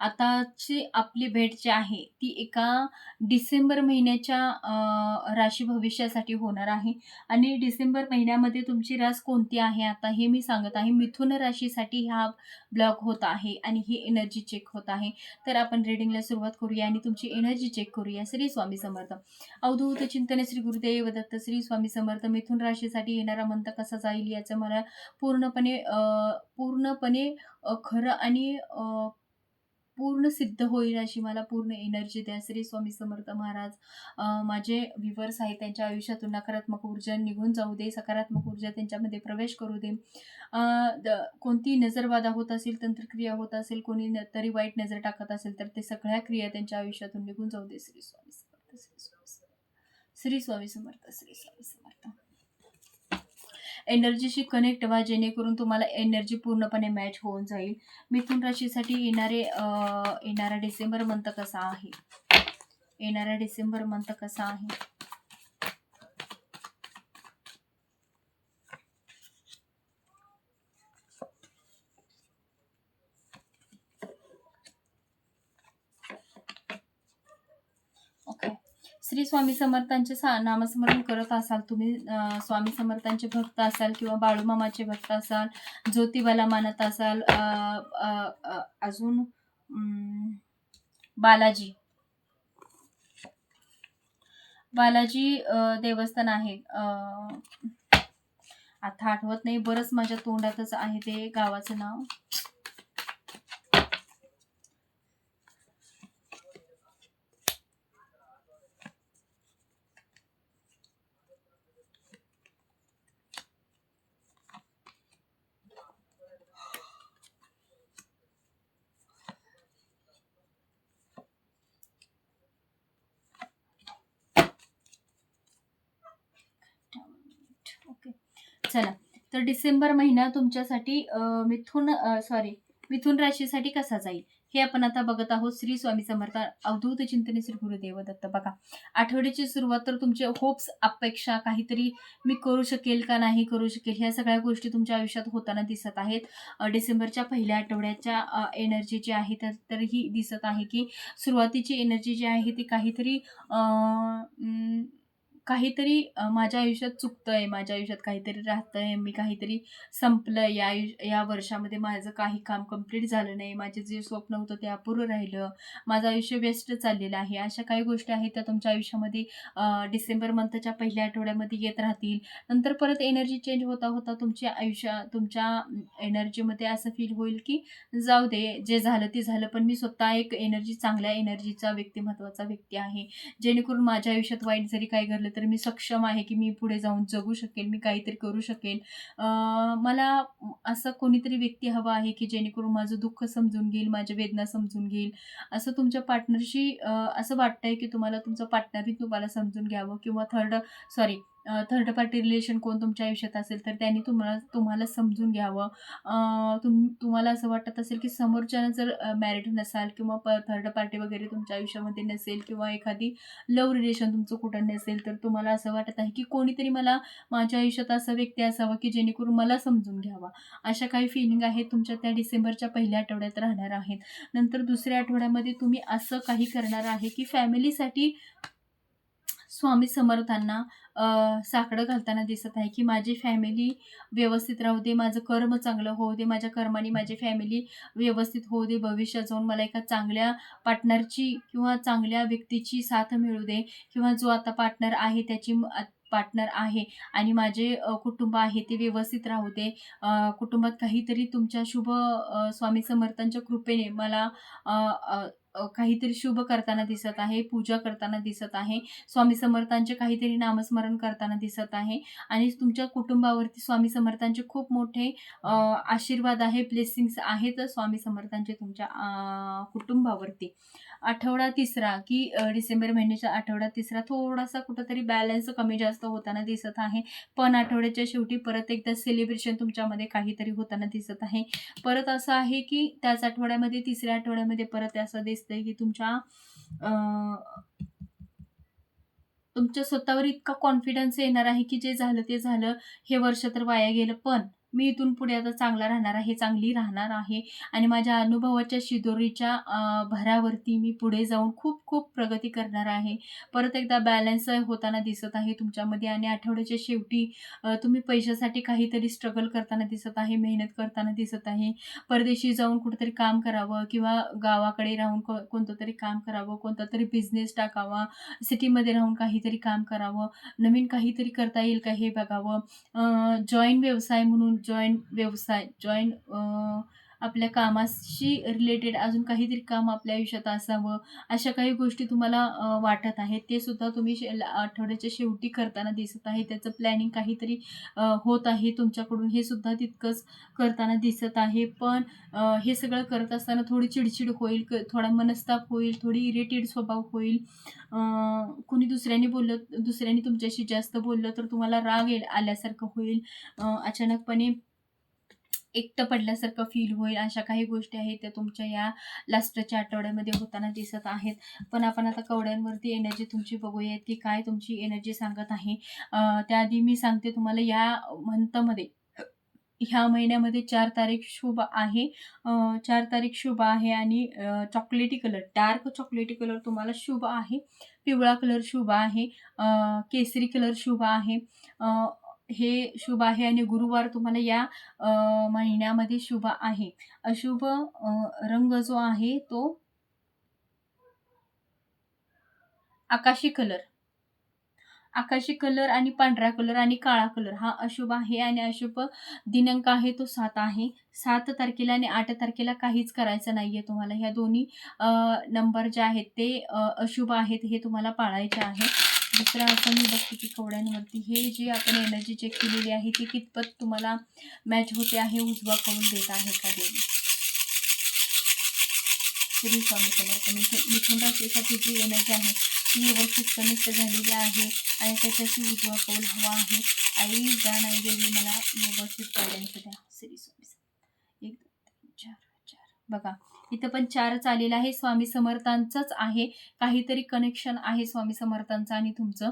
आताची आपली भेट जी आहे ती एका डिसेंबर महिन्याच्या अ, राशी भविष्यासाठी होणार आहे. आणि डिसेंबर महिन्यामध्ये तुमची रास कोणती आहे? आता हे मी सांगत आहे मिथुन राशीसाठी हा ब्लॉग होत आहे आणि ही एनर्जी चेक होत आहे. तर आपण रिडिंगला सुरुवात करूया आणि तुमची एनर्जी चेक करूया. श्री स्वामी समर्थ. अवधूत चिंतन श्री गुरुदेव दत्त श्री स्वामी समर्थ मिथुन राशीसाठी येणारा मंत कसा जाईल याचं मला पूर्णपणे अ, पूर्णपणे अ, खरं आणि अ, पूर्ण सिद्ध होईल अशी मला पूर्ण एनर्जी द्या. श्री स्वामी समर्थ महाराज माझे व्ह्युअर्स आहेत त्यांच्या आयुष्यातून नकारात्मक ऊर्जा निघून जाऊ दे सकारात्मक ऊर्जा त्यांच्यामध्ये प्रवेश करू दे. द- कोणती नजरबाधा होत असेल तंत्रक्रिया होत असेल कोणी न- तरी वाईट नजर टाकत असेल तर ते सगळ्या क्रिया त्यांच्या आयुष्यातून निघून जाऊ दे. श्री स्वामी समर्थ श्री स्वामी समर्थ श्री स्वामी समर्थ श्री स्वामी समर्थ. एनर्जीशी कनेक्ट व्हा जेणेकरून तुम्हाला एनर्जी पूर्णपणे मॅच होऊन जाईल. मिथुन राशीसाठी येणारे येणारा डिसेंबर मंथ कसा आहे? येणारा डिसेंबर मंथ कसा आहे? श्री स्वामी समर्थांचे सा नामस्मरण करत असाल तुम्ही स्वामी समर्थांचे भक्त असाल किंवा बाळूमामाचे भक्त असाल ज्योतिबाला मानत असाल अजून बालाजी. बालाजी देवस्थान आहे. आता आठवत नाही बरंच माझ्या तोंडातच आहे ते गावाचं नाव. चला. तर डिसेंबर महिना तुमच्यासाठी मिथुन सॉरी मिथुन राशीसाठी कसा जाईल? हे आपण आता बघत आहोत श्री स्वामी समर्थ अवधूत चिंतने श्री गुरुदेव दत्त बघा आठवड्याची सुरुवात तर तुमचे होप्स अपेक्षा काहीतरी मी करू शकेल का नाही करू शकेल ह्या सगळ्या गोष्टी तुमच्या आयुष्यात होताना दिसत आहेत. डिसेंबरच्या पहिल्या आठवड्याच्या एनर्जी जी आहे तर ही दिसत आहे की सुरुवातीची एनर्जी जी आहे ती काहीतरी काहीतरी अ, माझ्या आयुष्यात चुकतंय माझ्या आयुष्यात काहीतरी राहतंय मी काहीतरी संपलं या आयुष्य या वर्षामध्ये माझं काही काम कंप्लीट झालं नाही माझे जे स्वप्न होतं ते अपूर्ण राहिलं माझं आयुष्य वेस्ट चाललेलं आहे अशा काही गोष्टी आहेत त्या तुमच्या आयुष्यामध्ये अ, डिसेंबर मंथच्या पहिल्या आठवड्यामध्ये येत राहतील. नंतर परत एनर्जी चेंज होता होता तुमच्या आयुष्या तुमच्या एनर्जीमध्ये असं फील होईल की जाऊ दे जे झालं ते झालं पण मी स्वतः एक एनर्जी चांगल्या एनर्जीचा व्यक्तिमत्वाचा व्यक्ती आहे. जेणेकरून माझ्या आयुष्यात वाईट जरी काही घडलं तर मी सक्षम आहे की मी पुढे जाऊन जगू शकेल मी काहीतरी करू शकेल मला असं कोणीतरी व्यक्ती हवा आहे की जेणेकरून माझं दुःख समजून घेईल माझ्या वेदना समजून घेईल. असं तुमच्या पार्टनरशी असं वाटतंय की तुम्हाला तुमचं पार्टनरही तुम्हाला समजून घ्यावं किंवा third sorry third party relation कोण तुमच्या आयुष्यात असेल तर त्यांनी तुम्हाला तुम्हाला समजून घ्यावं. तुम तुम्हाला असं वाटत असेल की समोरच्यानं जर मॅरिड नसाल किंवा प थर्ड पार्टी वगैरे तुमच्या आयुष्यामध्ये नसेल किंवा एखादी लव्ह रिलेशन तुमचं कुठं नसेल तर तुम्हाला असं वाटत आहे की कोणीतरी मला माझ्या आयुष्यात असा व्यक्ती असावा की जेणेकरून मला समजून घ्यावा. अशा काही फिलिंग आहेत तुमच्या त्या डिसेंबरच्या पहिल्या आठवड्यात राहणार आहेत. नंतर दुसऱ्या आठवड्यामध्ये तुम्ही असं काही करणार आहे की फॅमिलीसाठी स्वामी समर्थांना साकडं घालताना दिसत आहे की माझी फॅमिली व्यवस्थित राहू दे माझं कर्म चांगलं होऊ दे माझ्या कर्माने माझी फॅमिली व्यवस्थित होऊ दे भविष्यात जाऊन मला एका चांगल्या पार्टनरची किंवा चांगल्या व्यक्तीची साथ मिळू दे किंवा जो आता पार्टनर आहे त्याची पार्टनर आहे. आणि माझे कुटुंब आहे ते व्यवस्थित राहू दे. कुटुंबात काहीतरी तुमच्या शुभ स्वामी समर्थांच्या कृपेने मला काहीतरी शुभ करताना दिसत आहे पूजा करताना दिसत आहे स्वामी समर्थांचे काहीतरी नामस्मरण करताना दिसत आहे. आणि तुमच्या कुटुंबावरती स्वामी समर्थांचे खूप मोठे आशीर्वाद आहे ब्लेसिंग्स आहेत स्वामी समर्थांचे तुमच्या कुटुंबावरती. आठवडा तिसरा की डिसेंबर महिन्याच्या आठवडा तिसरा थोडासा कुठंतरी बॅलन्स कमी जास्त होताना दिसत आहे. पण आठवड्याच्या शेवटी परत एकदा सेलिब्रेशन तुमच्यामध्ये काहीतरी होताना दिसत आहे. परत असं आहे की त्याच आठवड्यामध्ये तिसऱ्या आठवड्यामध्ये परत असं दिसतंय की तुमच्या तुमच्या स्वतःवर इतका कॉन्फिडन्स येणार आहे की जे झालं ते झालं हे वर्ष तर वाया गेलं. पण मी इथून पुढे आता चांगला राहणार आहे चांगली राहणार आहे. आणि माझ्या अनुभवाच्या शिदोरीच्या भरावरती मी पुढे जाऊन खूप खूप प्रगती करणार आहे. परत एकदा बॅलन्स होताना दिसत आहे तुमच्यामध्ये आणि आठवड्याच्या शेवटी तुम्ही पैशासाठी काहीतरी स्ट्रगल करताना दिसत आहे मेहनत करताना दिसत आहे. परदेशी जाऊन कुठंतरी काम करावं किंवा गावाकडे राहून कोणतं तरी काम करावं कोणता तरी बिझनेस टाकावा सिटीमध्ये राहून काहीतरी काम करावं नवीन काहीतरी करता येईल का हे बघावं. जॉईन व्यवसाय म्हणून जॉईन व्यवसाय जॉईन आपल्या कामाशी रिलेटेड अजून काहीतरी काम आपल्या आयुष्यात असावं अशा काही गोष्टी तुम्हाला वाटत आहेत ते सुद्धा तुम्ही शे आठवड्याच्या शेवटी करताना दिसत आहे. त्याचं प्लॅनिंग काहीतरी होत आहे तुमच्याकडून हे सुद्धा तितकंच करताना दिसत आहे. पण हे सगळं करत असताना थोडी चिडचिड होईल क थोडा मनस्ताप होईल थोडी इरिटेड स्वभाव होईल. कोणी कुणी दुसऱ्याने बोललं दुसऱ्याने तुमच्याशी जास्त बोललं तर तुम्हाला राग येईल आल्यासारखं होईल. अचानकपणे एकटं पडल्यासारखं फील होईल. अशा काही गोष्टी आहेत त्या तुमच्या या लास्टच्या आठवड्यामध्ये होताना दिसत आहेत. पण आपण आता कवड्यांवरती एनर्जी तुमची बघूयात की काय तुमची एनर्जी सांगत आहे. त्याआधी मी सांगते तुम्हाला या मंथमध्ये ह्या महिन्यामध्ये चार तारीख शुभ आहे. चार तारीख शुभ आहे आणि चॉकलेटी कलर डार्क चॉकलेटी कलर तुम्हाला शुभ आहे. पिवळा कलर शुभ आहे. केसरी कलर शुभ आहे. हे शुभ आहे आणि गुरुवार तुम्हाला या अ, महिन्यामध्ये शुभ आहे. अशुभ अ, रंग जो आहे तो आकाशी कलर आकाशी कलर आणि पांढरा कलर आणि काळा कलर हा अशुभ आहे आणि अशुभ दिनांक आहे तो सात आहे. सात तारखेला आणि आठ तारखेला काहीच करायचं नाही आहे तुम्हाला. ह्या दोन्ही अ, नंबर जे आहेत ते अ, अशुभ आहेत हे तुम्हाला पाळायचे आहे. दुसरं असं मी बघते की कवड्यांवरती हे जे आपण एनर्जी चेक आहे, ती कितपत तुम्हाला मॅच होते आहे, उजवा कौल देत आहे का देवी श्री स्वामी समर्थ मिथुन राशीसाठी जी एनर्जी आहे, ती व्यवस्थित कनेक्ट झालेली आहे उजवा कौल हवा आहे. आई नाही देवी, मला व्यवस्थित गायडन्स द्या. श्री स्वामी एक चार चार. बघा इथं पण चारच आलेलं आहे. स्वामी समर्थांचंच आहे. काहीतरी कनेक्शन आहे स्वामी समर्थांचं आणि तुमचं.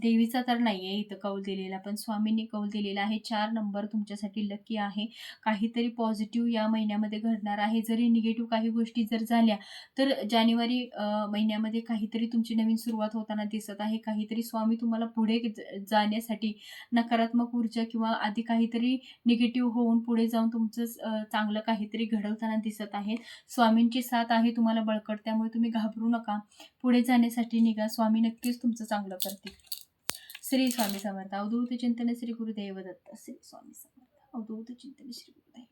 देवीचा तर नाही आहे इथं कौल दिलेला पण स्वामींनी कौल दिलेला आहे. चार नंबर तुमच्यासाठी लकी आहे. काहीतरी पॉझिटिव्ह या महिन्यामध्ये घडणार आहे. जरी निगेटिव्ह काही गोष्टी जर झाल्या तर जानेवारी महिन्यामध्ये काहीतरी तुमची नवीन सुरुवात होताना दिसत आहे. काहीतरी स्वामी तुम्हाला पुढे ज- जाण्यासाठी नकारात्मक ऊर्जा किंवा आधी काहीतरी निगेटिव्ह होऊन पुढे जाऊन तुमचं चांगलं काहीतरी घडवताना दिसत आहे स्वामींची साथ आहे तुम्हाला बळकट त्यामुळे तुम्ही घाबरू नका. पुढे जाण्यासाठी निघा. स्वामी नक्कीच तुमचं चांगलं करतील. श्री स्वामी समर्थ. अवधूत चिंतन श्री गुरुदेव दत्त. श्री स्वामी समर्थ. अवधूत चिंतन श्री गुरुदेव.